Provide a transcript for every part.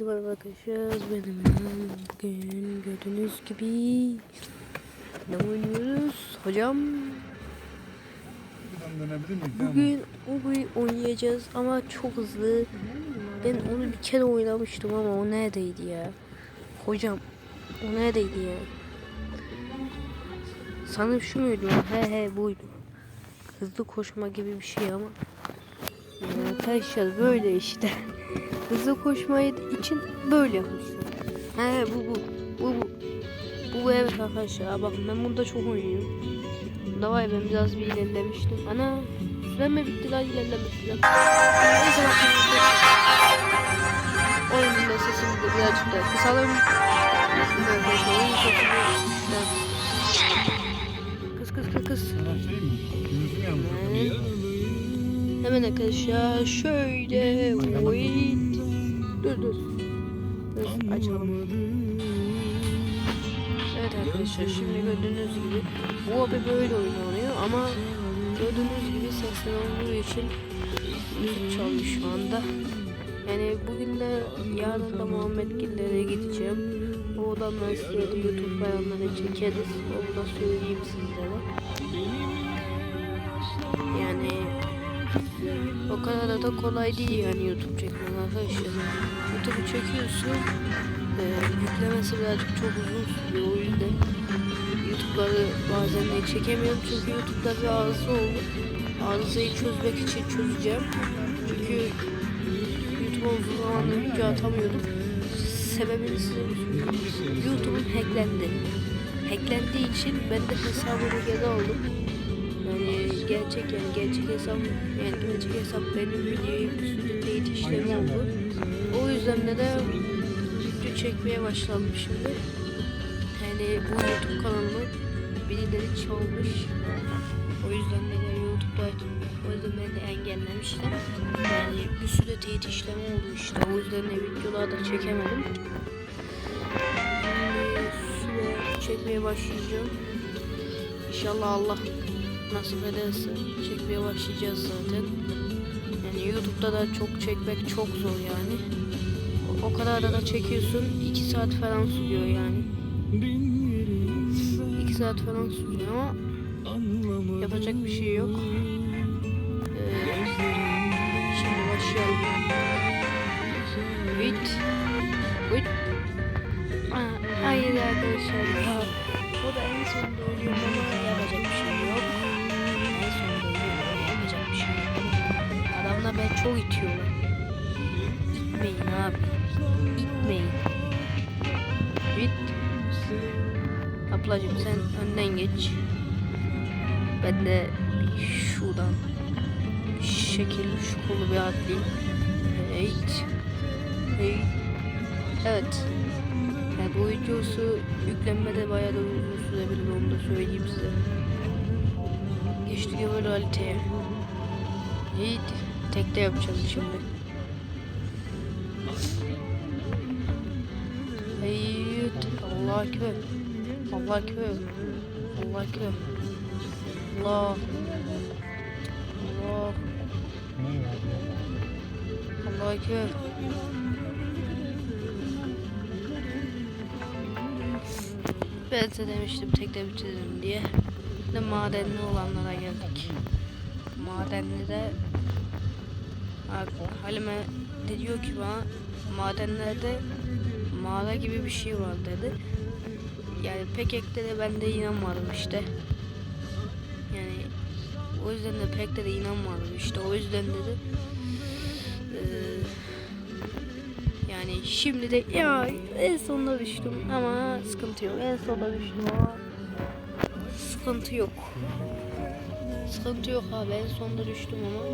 Merhaba arkadaşlar benim bugün gördüğünüz gibi. Ne oynuyoruz? Hocam? Bugün oyun oynayacağız ama çok hızlı. Ben onu bir kere oynamıştım ama o neredeydi ya? Hocam o neredeydi ya? Sanırım şu muydu? He he buydu. Hızlı koşma gibi bir şey ama. Arkadaşlar böyle işte hızlı koşmayı için böyle yapmışlar. He bu bu bu bu bu evet arkadaşlar. Bakın ben burada çok oynuyorum. Da var ya, ben biraz bir ilerlemiştim. Ana süren mi bitti lan ilerlemiştim neyse bakın oyunun da sesini de birazcık da kısalım. Arkadaşlar oyun sesini kıs kıs kıs. Sana şey mi? Yanmış? Hemen arkadaşlar şöyle wait. Dur dur. Dur açalım. Evet arkadaşlar şimdi gördüğünüz gibi bu abi böyle oynanıyor ama gördüğünüz gibi sesler olduğu için müzik şu anda. Yani bugün de yarın da Muhammed Giller'e gideceğim. Oradan ben size YouTube bayanları çekeriz. Onu da söyleyeyim sizlere. O kadar da kolay değil yani YouTube çekmek arkadaşlar. YouTube'u çekiyorsun. E, yüklemesi birazcık çok uzun sürüyor o yüzden. YouTube'ları bazen de çekemiyorum çünkü YouTube'da bir arıza oldu. Arızayı çözmek için çözeceğim. Çünkü YouTube'a uzun zamandır video atamıyordum. Sebebini size. YouTube'um hacklendi. Hacklendiği için ben de hesabımı geri aldım. Gerçek yani gerçek hesap yani gerçek hesap benim videoyu sürü teyit işlemi oldu. O yüzden de de video çekmeye başladım şimdi. Yani bu YouTube kanalımı birileri çalmış. O yüzden de, de YouTube'da o yüzden beni de engellemişler. Yani bir sürü teyit işlemi oldu işte. O yüzden de videolar da çekemedim. Şimdi süre çekmeye başlayacağım. İnşallah Allah nasip ederse çekmeye başlayacağız zaten. Yani YouTube'da da çok çekmek çok zor yani. O, o kadar da, da çekiyorsun 2 saat falan sürüyor yani. 2 saat falan sürüyor ama yapacak bir şey yok. Ee, şimdi başlayalım. Wait. Adamlar ben çok itiyorlar. İtmeyin abi. İtmeyin. Git. Ablacım sen önden geç. Ben de şuradan bir şekil şu kolu bir atlayayım. Evet. Hey. Evet. Yani bu videosu yüklenmede bayağı da uzun sürebilir onu da söyleyeyim size. Geçtik böyle haliteye. Yiğit. Tekte yapacağız şimdi. Yiğit. Allah ekber. Allah ekber. Allah ekber. Allah. Allah. Allah ekber. Ben size demiştim tekte bitiririm diye. Şimdi madenli olanlara geldik. Madenli de Halime de diyor ki bana madenlerde mağara gibi bir şey var dedi. Yani pek ekte de ben de inanmadım işte. Yani o yüzden de pek de, de inanmadım işte o yüzden dedi. Eee yani şimdi de ya en sonunda düştüm ama sıkıntı yok. En sonunda düştüm ama sıkıntı yok. Sıkıntı yok abi en sonunda düştüm ama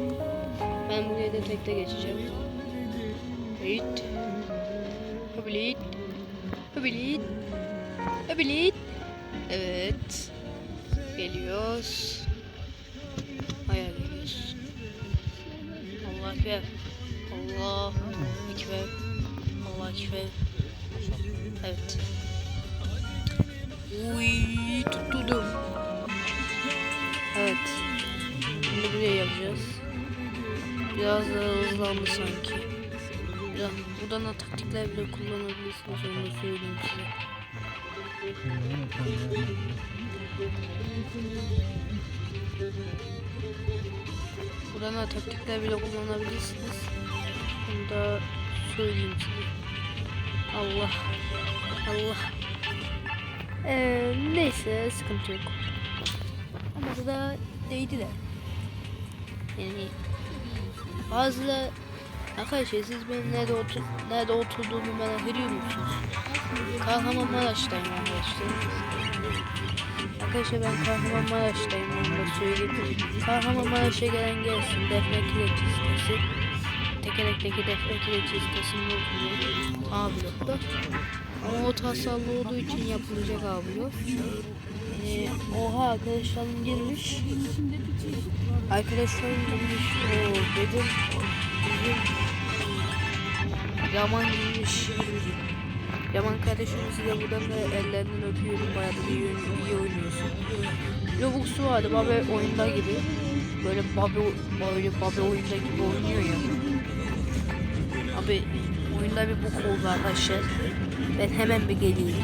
ben buraya da tekte geçeceğim. Hıblit. Hıblit. Hıblit. Hıblit. Evet. Geliyoruz. Hayal geliyoruz. Allah ekber. Allah ekber. Allah ekber. Evet. Uy tutturdum. Şimdi buraya yapacağız. Biraz daha hızlandı sanki. Buradan, buradan da taktikler bile kullanabilirsiniz onu söyleyeyim size. Buradan da taktikler bile kullanabilirsiniz. Onu da söyleyeyim size. Allah. Allah. Ee, neyse sıkıntı yok. Ama da değdiler. Yani bazı arkadaşlar siz benim nerede otur nerede oturduğumu merak ediyor musunuz? Kahramanmaraş'tayım arkadaşlar. Arkadaşlar ben Kahramanmaraş'tayım onu da söyleyeyim. Kahramanmaraş'a gelen gelsin. Defne Kireç sitesi. Tekerekteki Defne Kireç sitesinde oturuyor. A blokta. Ama o tasarlı olduğu için yapılacak A blok. Ee, oha arkadaşlarım girmiş. Arkadaşlarım girmiş. Oo dedim. Bizim Yaman girmiş. Yaman kardeşimizi de buradan da ellerinden öpüyorum. Bayağı da iyi, iyi oynuyorsun. Robux'u vardı Babe oyunda gibi. Böyle Babe, böyle Babe oyunda gibi oynuyor ya. Abi oyunda bir bok oldu arkadaşlar. Ben hemen bir geleyim.